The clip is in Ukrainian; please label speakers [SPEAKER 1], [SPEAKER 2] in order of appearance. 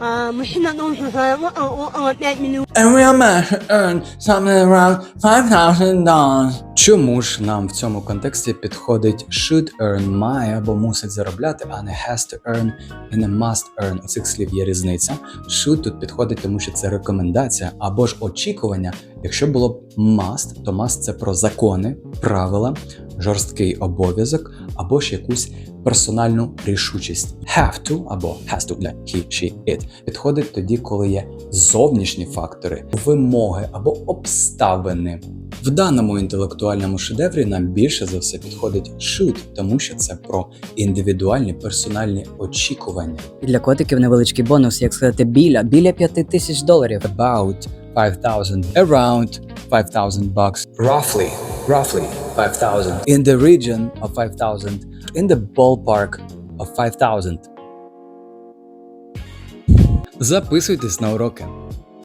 [SPEAKER 1] а, мужчина должен заработать около 5 минут.
[SPEAKER 2] And real man should earn something around $5,000. Чому ж нам в цьому контексті підходить should earn має або мусить заробляти, а не has to earn і не must earn. У цих слів є різниця. Should тут підходить, тому що це рекомендація або ж очікування. Якщо було б must, то must це про закони, правила, жорсткий обов'язок або ж якусь персональну рішучість. Have to або has to для he, she, it підходить тоді, коли є зовнішні фактори, вимоги або обставини. В даному інтелектуальному шедеврі нам більше за все підходить should, тому що це про індивідуальні персональні очікування.
[SPEAKER 3] І для котиків невеличкий бонус, як сказати, біля, біля п'яти тисяч доларів.
[SPEAKER 2] About 5000, around 5000 bucks, roughly, roughly 5000, in the region of 5000, in the ballpark of 5000. Записуйтесь на уроки.